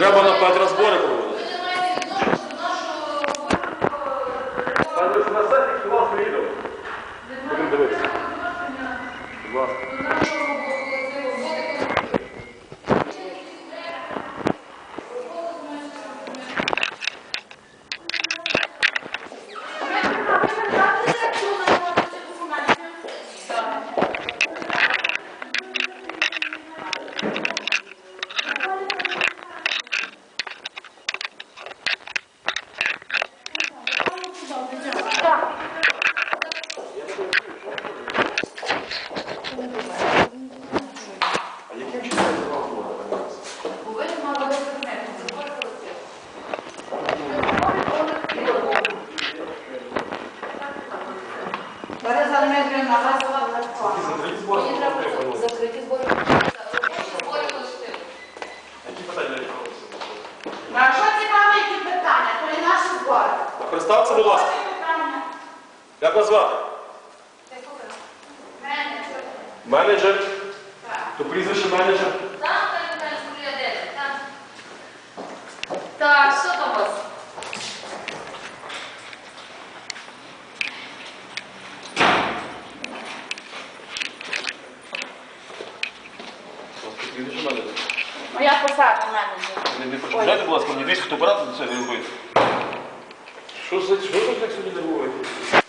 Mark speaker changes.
Speaker 1: Треба на Петра збори проводити.
Speaker 2: Ви не маєте відношення до нашого
Speaker 1: Пане, на сайті вас відео. Будемо дивитися. Будь ласка.
Speaker 2: до нашого колективу роботи.
Speaker 1: А яким чином це вам буде?
Speaker 2: Ви не мали бути предметом, це збори колективу.
Speaker 3: Борис Дмитрівна, на вас
Speaker 2: Мені треба закриті збори. Збори колективу.
Speaker 1: Які питання вирішувалися?
Speaker 3: Якщо цікаві які питання, то і наші збори.
Speaker 1: Представте, будь ласка. Як вас звати?
Speaker 2: Менеджер.
Speaker 1: Менеджер? То прізвище менеджер?
Speaker 2: Там та Віталій Скулядець, там. Так, що там у вас?
Speaker 1: Прізвище менеджер.
Speaker 3: Моя посада менеджер.
Speaker 1: Не, не перешкоджайте, будь ласка, мені десь фотоапарат до це не робити. Що за що так собі нервуєте?